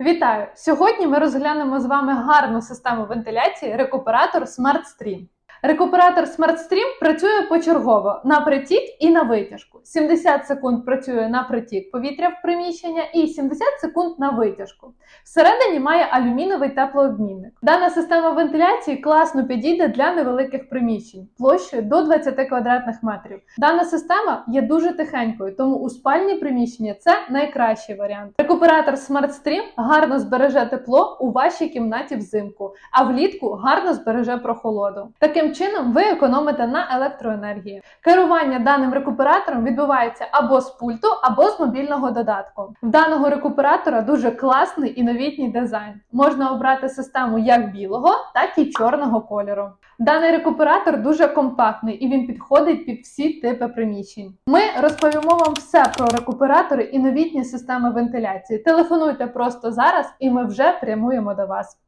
Вітаю! Сьогодні ми розглянемо з вами гарну систему вентиляції рекуператор SmartStream. Рекуператор SmartStream працює почергово на притік і на витяжку. 70 секунд працює на притік повітря в приміщення і 70 секунд на витяжку. Всередині має алюміновий теплообмінник. Дана система вентиляції класно підійде для невеликих приміщень площею до 20 квадратних метрів. Дана система є дуже тихенькою, тому у спальні приміщення це найкращий варіант. Рекуператор SmartStream гарно збереже тепло у вашій кімнаті взимку, а влітку гарно збереже прохолоду. Таким чином, ви економите на електроенергії. Керування даним рекуператором відбувається або з пульту, або з мобільного додатку. В даного рекуператора дуже класний і новітній дизайн. Можна обрати систему як білого, так і чорного кольору. Даний рекуператор дуже компактний і він підходить під всі типи приміщень. Ми розповімо вам все про рекуператори і новітні системи вентиляції. Телефонуйте просто зараз, і ми вже прямуємо до вас.